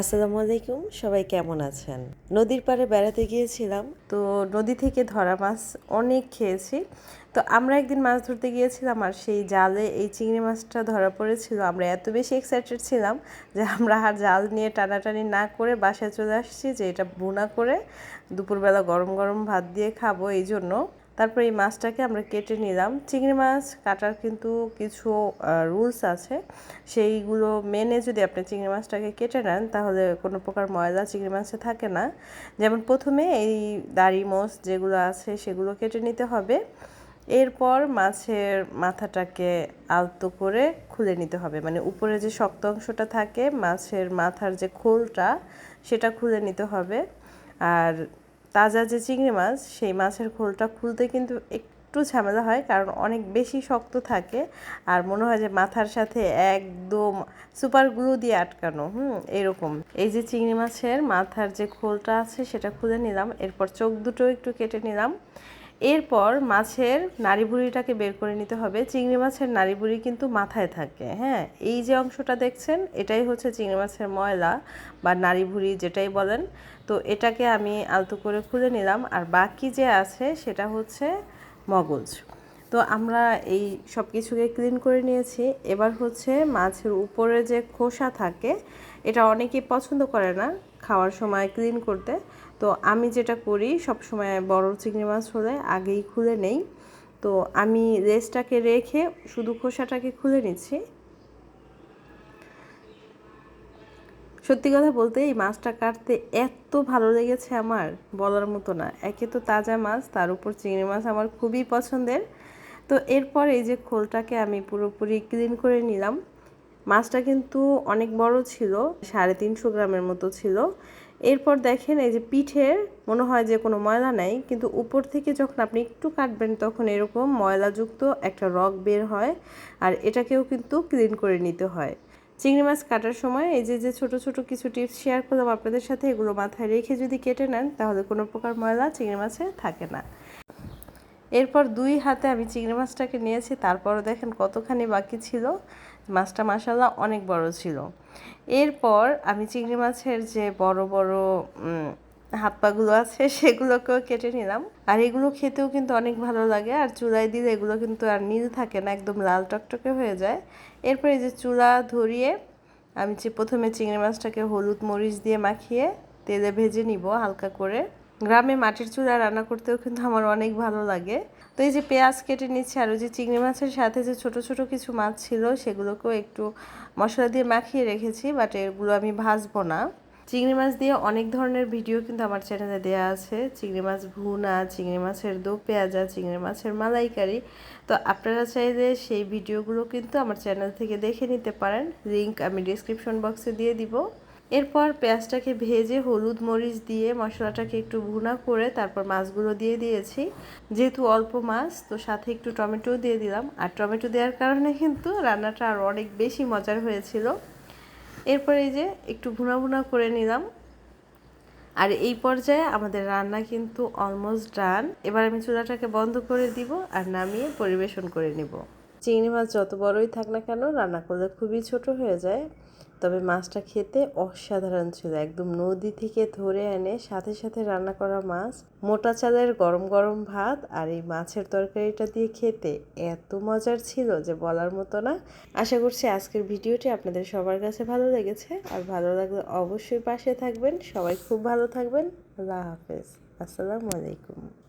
আসসালামু আলাইকুম, সবাই কেমন আছেন? নদীর পাড়ে বেড়াতে গিয়েছিলাম, তো নদী থেকে ধরা মাছ অনেক খেয়েছি। তো আমরা একদিন মাছ ধরতে গিয়েছিলাম আর সেই জালে এই চিংড়ি মাছটা ধরা পড়েছিল। আমরা এত বেশি এক্সাইটেড ছিলাম যে আমরা আর জাল নিয়ে টানাটানি না করে বাসায় চলে আসছি যে এটা বোনা করে দুপুরবেলা গরম গরম ভাত দিয়ে খাব, এই জন্য তারপর এই মাছটাকে আমরা কেটে নিলাম। চিংড়ি মাছ কাটার কিন্তু কিছু রুলস আছে। সেইগুলো মেনে যদি আপনি চিংড়ি মাছটাকে কেটে নেন, তাহলে কোনো প্রকার ময়লা চিংড়ি মাছে থাকে না। যেমন প্রথমে এই দাড়ি, মোষ যেগুলো আছে, সেগুলো কেটে নিতে হবে। এরপর মাছের মাথাটাকে আলতো করে খুলে নিতে হবে। মানে উপরে যে শক্ত অংশটা থাকে, মাছের মাথার যে খোলটা, সেটা খুলে নিতে হবে। আর তাজা যে চিংড়ি মাছ, সেই মাছের খোলটা খুলতে কিন্তু একটু ঝামেলা হয়, কারণ অনেক বেশি শক্ত থাকে আর মনে হয় যে মাথার সাথে একদম সুপার গ্লু দিয়ে আটকানো। হুম, এরকম। এই যে চিংড়ি মাছের মাথার যে খোলটা আছে, সেটা খুলে নিলাম। এরপর চোখ দুটো একটু কেটে নিলাম। এরপর মাছের নাড়ি ভুড়িটাকে বের করে নিতে হবে। চিংড়ি মাছের নাড়ি ভুড়ি কিন্তু মাথায় থাকে হ্যাঁ? এই যে অংশটা দেখছেন, এটাই হচ্ছে চিংড়ি মাছের ময়লা বা নাড়ি ভুড়ি যেটাই বলেন। তো এটাকে আমি আলতো করে খুলে নিলাম আর বাকি যে আছে সেটা হচ্ছে মগজ। তো আমরা এই সব কিছুকে ক্লিন করে নিয়েছি। এবার হচ্ছে মাছের উপরে যে খোসা থাকে, এটা অনেকেই পছন্দ করে না। খাওয়ার সময় ক্লিন করতে। তো আমি যেটা করি সব সময় বড় চিংড়ি মাছ হলে আগেই খুলে নেই। তো আমি রেসটাকে রেখে শুধু খোসাটাকে খুলে নিচ্ছি। সত্যি কথা বলতে এই মাছটা কাটতে এত ভালো লেগেছে আমার, বলার মতো না। একে তো তাজা মাছ, তার উপর চিংড়ি মাছ আমার খুবই পছন্দের। তো এরপর এই যে খোলটাকে আমি পুরোপুরি ক্লিন করে নিলাম। মাছটা কিন্তু অনেক বড় ছিল, সাড়ে তিনশো গ্রামের মতো ছিল। এরপর দেখেন এই যে পিঠের, মনে হয় যে কোনো ময়লা নাই, কিন্তু উপর থেকে যখন আপনি একটু কাটবেন তখন এরকম ময়লাযুক্ত একটা রক বের হয় আর এটাকেও কিন্তু ক্লিন করে নিতে হয়। চিংড়ি মাছ কাটার সময় এই যে যে ছোট ছোট কিছু টিপস শেয়ার করলাম আপনাদের সাথে, এগুলো মাথায় রেখে যদি কেটে নেন তাহলে কোনো প্রকার ময়লা চিংড়ি মাছে থাকে না। এরপর দুই হাতে আমি চিংড়ি মাছটাকে নিয়েছি, তারপরও দেখেন কতখানি বাকি ছিল। মাছটা মাসাল্লাহ অনেক বড় ছিল। এরপর আমি চিংড়ি মাছের যে বড় বড় হাত পাগুলো আছে, সেগুলোকেও কেটে নিলাম। আর এগুলো খেতেও কিন্তু অনেক ভালো লাগে। আর চুলায় দিলে এগুলো কিন্তু আর নীল থাকে না, একদম লাল টকটকে হয়ে যায়। এরপর এই যে চুলা ধরিয়ে আমি যে প্রথমে চিংড়ি মাছটাকে হলুদ মরিচ দিয়ে মাখিয়ে তেলে ভেজে নিব হালকা করে। গ্রামে মাটির চুলা রান্না করতেও কিন্তু আমার অনেক ভালো লাগে। তো এই যে পেঁয়াজ কেটে নিচ্ছে আর ওই যে চিংড়ি মাছের সাথে যে ছোট ছোট কিছু মাছ ছিল, সেগুলোকেও একটু মশলা দিয়ে মাখিয়ে রেখেছি বাট এগুলো আমি ভাজবো না। চিংড়ি মাছ দিয়ে অনেক ধরনের ভিডিও কিন্তু আমার চ্যানেলে দেওয়া আছে। চিংড়ি মাছ ভুনা, চিংড়ি মাছের দো পেঁয়াজা, চিংড়ি মাছের মালাইকারি। তো আপনারা চাইলে সেই ভিডিওগুলো কিন্তু আমার চ্যানেল থেকে দেখে নিতে পারেন। লিঙ্ক আমি ডিসক্রিপশন বক্সে দিয়ে দিব। এরপর পেঁয়াজটাকে ভেজে হলুদ মরিচ দিয়ে মশলাটাকে একটু ভুনা করে তারপর মাছগুলো দিয়ে দিয়েছি। যেহেতু অল্প মাছ, তো সাথে একটু টমেটো দিয়ে দিলাম। আর টমেটো দেওয়ার কারণে কিন্তু রান্নাটা আরও অনেক বেশি মজার হয়েছিল। এরপর এই যে একটু ভুনা ভুনা করে নিলাম। আর এই পর্যায়ে আমাদের রান্না কিন্তু অলমোস্ট ডান এবার আমি চুলাটাকে বন্ধ করে দিব আর নামিয়ে পরিবেশন করে নিব। চিংড়ি মাছ যত বড়ই থাক না কেন, রান্না করলে খুবই ছোট হয়ে যায়। তবে মাছটা খেতে অসাধারণ ছিল। একদম নদী থেকে ধরে এনে সাথে সাথে রান্না করা মাছ, মোটা চালের গরম গরম ভাত আর এই মাছের তরকারিটা দিয়ে খেতে এত মজার ছিল যে বলার মতো না। আশা করছি আজকের ভিডিওটি আপনাদের সবার কাছে ভালো লেগেছে। আর ভালো লাগলে অবশ্যই পাশে থাকবেন। সবাই খুব ভালো থাকবেন। আল্লাহ হাফেজ। আসসালামু আলাইকুম।